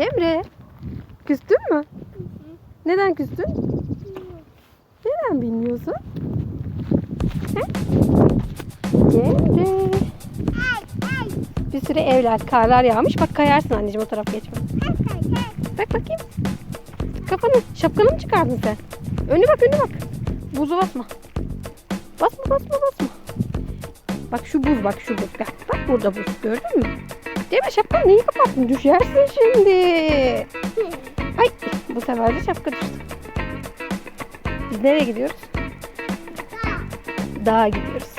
Emre, küstün mü? Neden küstün? Neden bilmiyorsun? He? Emre. Bir sürü evler, karlar yağmış. Bak kayarsın anneciğim o tarafa geçme. Bak bakayım. Kafanı, şapkanı mı çıkardın sen? Önüne bak, önüne bak. Buzu basma. Basma, basma, basma. Bak şu buz, bak şu buz. Bak, bak burada buz. Gördün mü? Değil mi? Şapkanı niye kapattın? Düşersin şimdi. Ay, bu sefer de şapka düştü. Biz nereye gidiyoruz? Dağa gidiyoruz.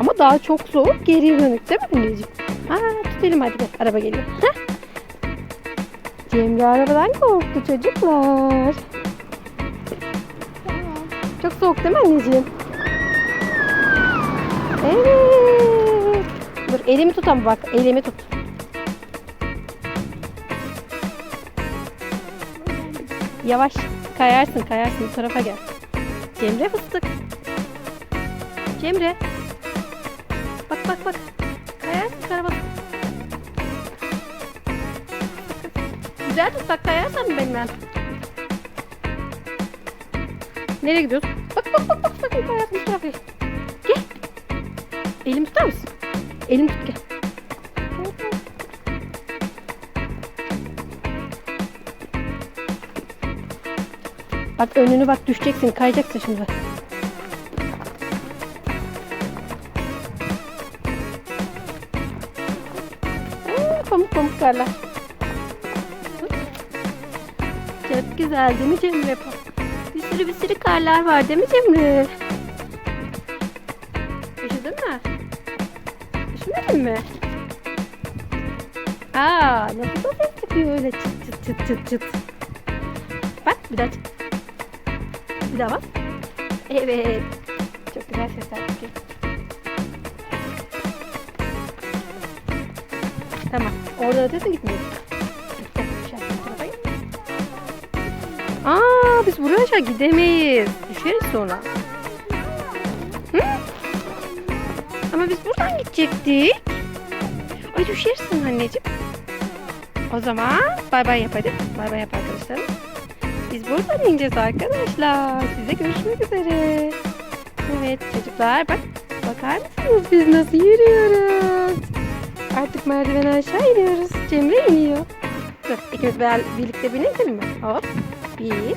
Ama dağ çok soğuk, geriye dönük değil mi anneciğim? Ha, tutalım hadi gel. Araba geliyor. Heh. Cemre arabadan korktu çocuklar. Çok soğuk değil mi anneciğim? Evet. Elimi tut ama bak elimi tut. Yavaş kayarsın kayarsın bu tarafa gel. Cemre fıstık. Cemre. Bak bak bak. Kayarsın karavan. Güzel tut bak kayarsan mı benimle? Nereye gidiyorsun? Bak bak bak bak sakın kayarsın bu tarafa. Gel. Elimi tutar mısın? Elimi tut gel. Bak önünü bak düşeceksin kayacaksın şimdi. Pamuk pamuk karlar. Çok güzel değil mi Cemre? Bir sürü bir sürü karlar var değil mi Cemre? Üşüdün mü? Üşümedin mi? Aa, nasıl da ses çıkıyor öyle çıt çıt çıt çıt çıt. Bak bir daha çıt. Bir daha bak. Evet. Çok güzel sesler çıkıyor. Tamam. Orada ötesi gitmiyor. Aa, biz buraya aşağı gidemeyiz. Düşeriz sonra. Biz buradan gidecektik. Ay düşersin anneciğim. O zaman bay bay yap hadi. Bay bay yap arkadaşlar. Biz buradan ineceğiz arkadaşlar. Size görüşmek üzere. Evet çocuklar bak. Bakar mısınız biz nasıl yürüyoruz? Artık merdiven aşağı iniyoruz. Cemre iniyor. Dur ikimiz birlikte binelim mi? Hop. Bir.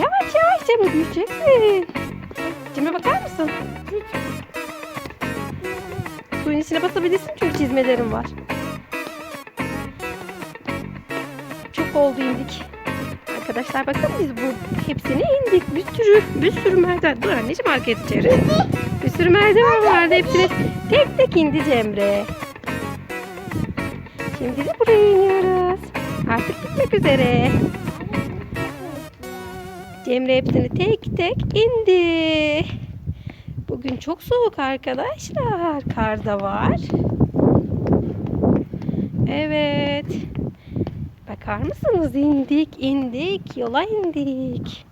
Yavaş yavaş Cemre düşeceksin. Cemre bakar mısın? Suyun içine basabilirsin çünkü çizmelerim var. Çok oldu indik. Arkadaşlar bakın biz bu hepsini indik. Bir sürü bir sürü merdiven. Dur anneciğim arkaya içeri. Bir sürü merdiven vardı. Hepsini tek tek indi Cemre. Şimdi de buraya iniyoruz. Artık gitmek üzere. Cemre hepsini tek tek indi. Bugün çok soğuk arkadaşlar. Kar da var. Evet. Bakar mısınız? İndik, indik, yola indik.